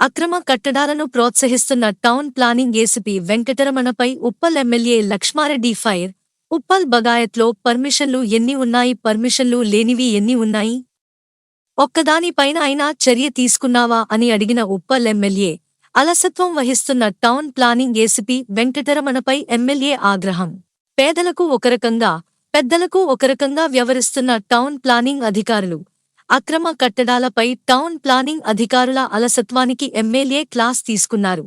అక్రమ కట్టడాలను ప్రోత్సహిస్తున్న టౌన్ ప్లానింగ్ ఏసీపీ వెంకటరమణపై ఉప్పల్ ఎమ్మెల్యే లక్ష్మారెడ్డి ఫైర్. ఉప్పల్ బగాయత్లో పర్మిషన్లు ఎన్ని ఉన్నాయి? పర్మిషన్లు లేనివి ఎన్ని ఉన్నాయి? ఒక్కదానిపైన అయినా చర్య తీసుకున్నావా? అని అడిగిన ఉప్పల్ ఎమ్మెల్యే. అలసత్వం వహిస్తున్న టౌన్ ప్లానింగ్ ఏసీపీ వెంకటరమణపై ఎమ్మెల్యే ఆగ్రహం. పేదలకు ఒకరకంగా పెద్దలకు ఒకరకంగా వ్యవహరిస్తున్న టౌన్ ప్లానింగ్ అధికారులు అక్రమ కట్టడాలపై టౌన్ ప్లానింగ్ అధికారుల అలసత్వానికి ఎమ్మెల్యే క్లాస్ తీసుకున్నారు.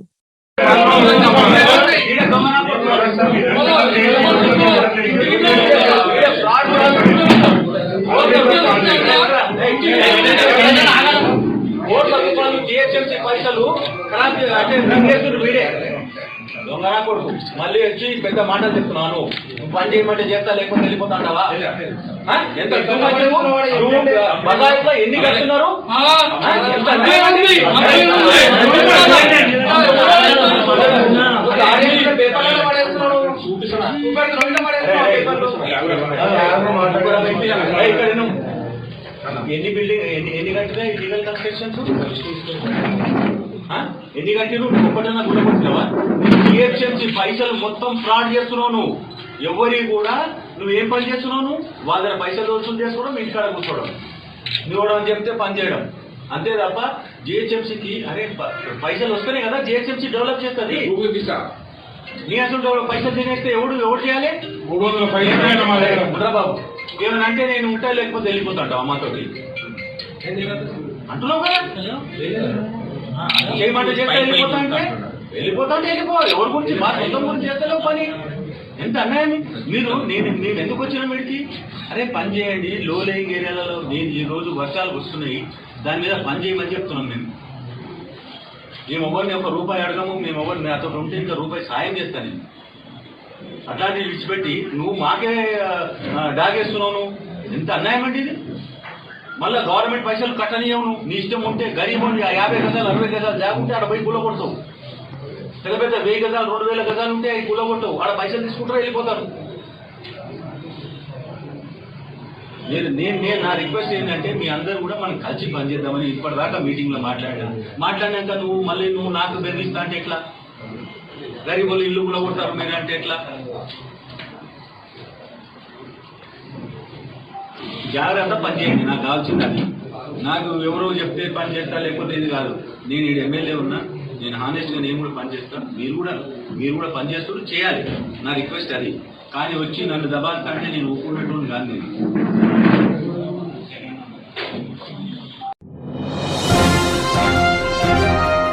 ఓట్ల రూపాయలు జిహెచ్ఎంసీ పైసలు అంటే రంగేశ్వరుడు వీడే. దొంగనా కొడుకు మళ్ళీ వచ్చి పెద్ద మాటలు చెప్తున్నాను నువ్వు పని చేయమంటే చేస్తా లేకపోతే వెళ్ళిపోతాండవా? ఎంత బజార్లో ఎన్ని కట్టున్నారు. ఎన్ని బిల్డింగ్ ఎన్ని ఎన్ని కట్టినా ఇల్లీగల్ కన్స్ట్రక్షన్స్ ఎన్ని కట్టిరు ఒక్కటన్నా గుణపడుతున్నావా జిహెచ్ఎంసీ పైసలు మొత్తం ఫ్రాడ్ చేస్తున్నావు నువ్వు. ఎవరి కూడా నువ్వు ఏం పని చేస్తున్నావు నువ్వు? వాళ్ళ దగ్గర పైసలు వసూలు చేసుకోవడం మీ ఇంటికాడ కూర్చోవడం. నువ్వు అని చెప్తే పని చేయడం. అంతే తప్ప జిహెచ్ఎంసీకి అరే పైసలు వస్తేనే కదా జిహెచ్ఎంసీ డెవలప్ చేస్తుంది. నీ అసలు పైసలు తినేస్తే ఎవడు ఎవడు చేయాలి? బాబు. ఏమన్నా అంటే నేను ఉంటా లేకపోతే వెళ్ళిపోతాంట అమ్మతోటి? అంటున్నావు కదా? చేయమంటే చేస్తే వెళ్ళిపోతా అంటే? వెళ్ళిపోతా అంటే వెళ్ళిపో ఎవరి గురించి? మా సొంతం గురించి చేస్తలేవు పని. ఎంత అన్యాయం? మీరు నేను నేను ఎందుకు వచ్చిన వీడికి? అరే పని చేయండి. లో లేయింగ్ ఏరియాలలో నేను ఈ రోజు వర్షాలు వస్తున్నాయి దాని మీద పని చేయమని చెప్తున్నాం మేము. మేము ఎవరిని ఒక రూపాయి అడగము. మేము ఎవరిని నాతో ఉంటే ఇంకా రూపాయి సాయం చేస్తాను నేను. అట్లాంటివి విడిచిపెట్టి నువ్వు మాకే డాగేస్తున్నావు నువ్వు. ఎంత అన్యాయం అండి ఇది? మళ్ళీ గవర్నమెంట్ పైసలు కట్టనియవు నువ్వు. నీ ఇష్టం ఉంటే గరీబ్ ఉంది ఆ యాభై గజాలు అరవై గజాలు లేకుంటే ఆడ పోయి కూలగొడతావు. పెద్ద పెద్ద వెయ్యి గజాలు రెండు వేల గజాలు ఉంటే అవి కూలగొట్టవు ఆడ పైసలు తీసుకుంటారు వెళ్ళిపోతారు. నేను నేను నేను నా రిక్వెస్ట్ ఏంటంటే మీ అందరూ కూడా మనం కలిసి పనిచేద్దామని ఇప్పటిదాకా మీటింగ్లో మాట్లాడాను. మాట్లాడినాక నువ్వు మళ్ళీ నువ్వు నాకు బెదిరిస్తా అంటే ఎట్లా? గరీబులు ఇల్లు కూడా కొడతారు మీరు అంటే ఎట్లా? జాగ్రత్త పనిచేయండి నాకు కావాల్సింది అది. నాకు ఎవరో చెప్తే పని చేస్తా లేకపోతే ఇది కాదు. నేను ఇది ఎమ్మెల్యే ఉన్నా నేను హానెస్ట్గా నేను కూడా పని చేస్తాను మీరు కూడా మీరు కూడా పని చేయాలి. నా రిక్వెస్ట్ అది. కానీ వచ్చి నన్ను దబాస్తా అంటే నేను ఒప్పుకున్నట్టు కాదు నేను.